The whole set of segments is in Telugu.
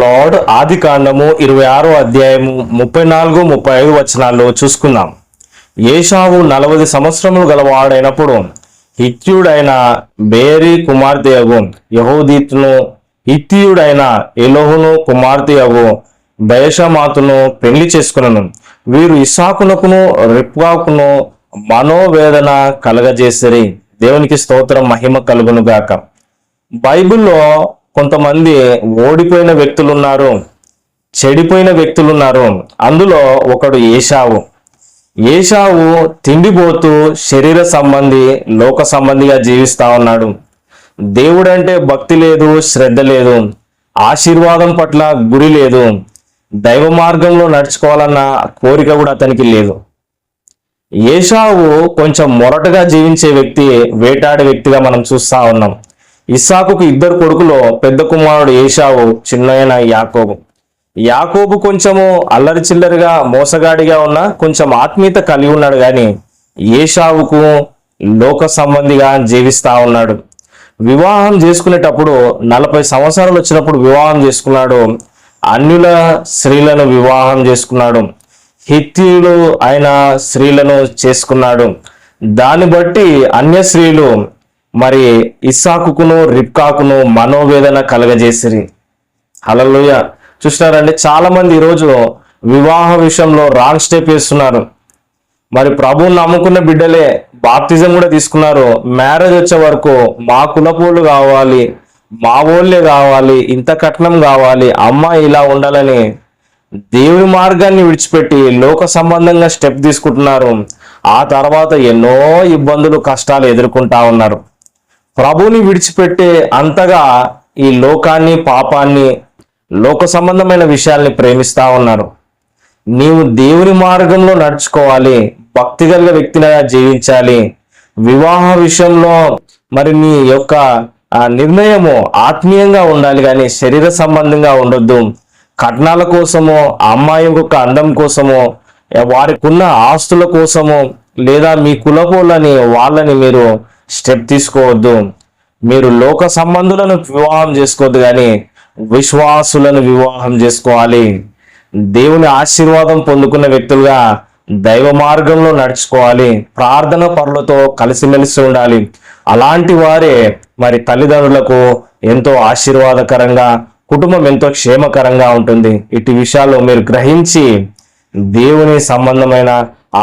లార్డ్ ఆది కాండము ఇరవై ఆరో అధ్యాయము ముప్పై నాలుగు ముప్పై ఐదు వచనాల్లో చూసుకుందాం. ఏషావు నలభై సంవత్సరములు గలవాడైనప్పుడు హిత్యుడైన బేరీ కుమార్తె అగు యహోదీతును హిత్యుడైన ఎలోహును కుమార్తె అగు బయషమాతును పెళ్ళి చేసుకునను. వీరు ఇసాకునకును రిప్వాకును మనోవేదన కలగజేసిరి. దేవునికి స్తోత్రం మహిమ కలుగును గాక. బైబిల్లో కొంతమంది ఓడిపోయిన వ్యక్తులు ఉన్నారు చెడిపోయిన వ్యక్తులు ఉన్నారు అందులో ఒకడు ఏషావు. ఏషావు తిండిపోతూ శరీర సంబంధి లోక సంబంధిగా జీవిస్తా ఉన్నాడు. దేవుడంటే భక్తి లేదు శ్రద్ధ లేదు. ఆశీర్వాదం పట్ల గురి లేదు. దైవ మార్గంలో నడుచుకోవాలన్న కోరిక కూడా అతనికి లేదు. ఏషావు కొంచెం మొరటగా జీవించే వ్యక్తి వేటాడే వ్యక్తిగా మనం చూస్తా ఉన్నాం. ఇస్సాకుకు ఇద్దరు కొడుకులో పెద్ద కుమారుడు ఏషావు చిన్నయన యాకోబు. యాకోబు కొంచెము అల్లరి చిల్లరిగా మోసగాడిగా ఉన్న కొంచెం ఆత్మీయత కలిగి ఉన్నాడు కానీ ఏషావుకు లోక సంబంధిగా జీవిస్తా ఉన్నాడు. వివాహం చేసుకునేటప్పుడు నలభై సంవత్సరాలు వచ్చినప్పుడు వివాహం చేసుకున్నాడు. అన్యుల స్త్రీలను వివాహం చేసుకున్నాడు. హిత్యులు ఆయన స్త్రీలను చేసుకున్నాడు. దాన్ని బట్టి అన్య స్త్రీలు మరి ఇస్సాకును రిప్కాకును మనోవేదన కలగజేసిరి. హలలుయ చూసినారండి చాలా మంది ఈరోజు వివాహ విషయంలో రాంగ్ స్టెప్ వేస్తున్నారు. మరి ప్రభువుని నమ్ముకున్న బిడ్డలే బాప్తిజం కూడా తీసుకున్నారు. మ్యారేజ్ వచ్చే వరకు మా కులపోళ్ళు కావాలి మా ఊళ్ళే కావాలి ఇంత కట్నం కావాలి అమ్మ ఇలా ఉండాలని దేవుని మార్గాన్ని విడిచిపెట్టి లోక సంబంధంగా స్టెప్ తీసుకుంటున్నారు. ఆ తర్వాత ఎన్నో ఇబ్బందులు కష్టాలు ఎదుర్కొంటా ఉన్నారు. ప్రభుని విడిచిపెట్టే అంతగా ఈ లోకాన్ని పాపాన్ని లోక సంబంధమైన విషయాల్ని ప్రేమిస్తా ఉన్నారు. నీవు దేవుని మార్గంలో నడుచుకోవాలి భక్తి కలిగిన వ్యక్తిగా జీవించాలి. వివాహ విషయంలో మరి నీ యొక్క నిర్ణయము ఆత్మీయంగా ఉండాలి కానీ శరీర సంబంధంగా ఉండొద్దు. కట్నాల కోసమో అమ్మాయి యొక్క అందం కోసమో వారికి ఉన్న ఆస్తుల కోసమో లేదా మీ కులపోళ్ళని వాళ్ళని మీరు స్టెప్ తీసుకోవద్దు. మీరు లోక సంబంధులను వివాహం చేసుకోవద్దు కానీ విశ్వాసులను వివాహం చేసుకోవాలి. దేవుని ఆశీర్వాదం పొందుకున్న వ్యక్తులుగా దైవ మార్గంలో నడుచుకోవాలి. ప్రార్థన పరులతో కలిసిమెలిసి ఉండాలి. అలాంటి వారే మరి తల్లిదండ్రులకు ఎంతో ఆశీర్వాదకరంగా కుటుంబం ఎంతో క్షేమకరంగా ఉంటుంది. ఇటు విషయాలు మీరు గ్రహించి దేవుని సంబంధమైన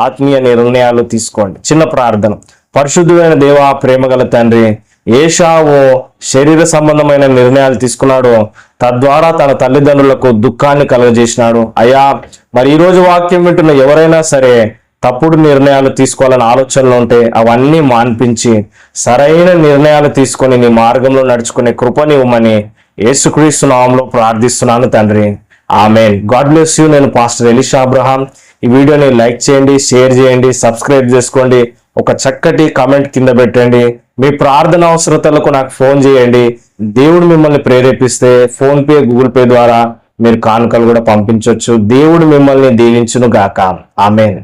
ఆత్మీయ నిర్ణయాలు తీసుకోండి. చిన్న ప్రార్థన. పరిశుద్ధమైన దేవ ప్రేమగల తండ్రి ఏషావు శరీర సంబంధమైన నిర్ణయాలు తీసుకున్నాడు. తద్వారా తన తల్లిదండ్రులకు దుఃఖాన్ని కలుగజేసినాడు. అయ్యా మరి ఈ రోజు వాక్యం వింటున్న ఎవరైనా సరే తప్పుడు నిర్ణయాలు తీసుకోవాలని ఆలోచనలు ఉంటే అవన్నీ మాన్పించి సరైన నిర్ణయాలు తీసుకొని నీ మార్గంలో నడుచుకునే కృపనివ్వమని యేసుక్రీస్తు నామంలో ప్రార్థిస్తున్నాను తండ్రి. ఆమె గాడ్ బ్లెస్ యూ. నేను పాస్టర్ ఎలిషా అబ్రహాం. ఈ వీడియోని లైక్ చేయండి షేర్ చేయండి సబ్స్క్రైబ్ చేసుకోండి ఒక చక్కటి కామెంట్ కింద పెట్టండి. మీ ప్రార్థన అవసరతలకు నాకు ఫోన్ చేయండి. దేవుడు మిమ్మల్ని ప్రేరేపిస్తే ఫోన్ పే గూగుల్ పే ద్వారా మీరు కానుకలు కూడా పంపించవచ్చు దేవుడు మిమ్మల్ని దీవించును గాక ఆమెన్.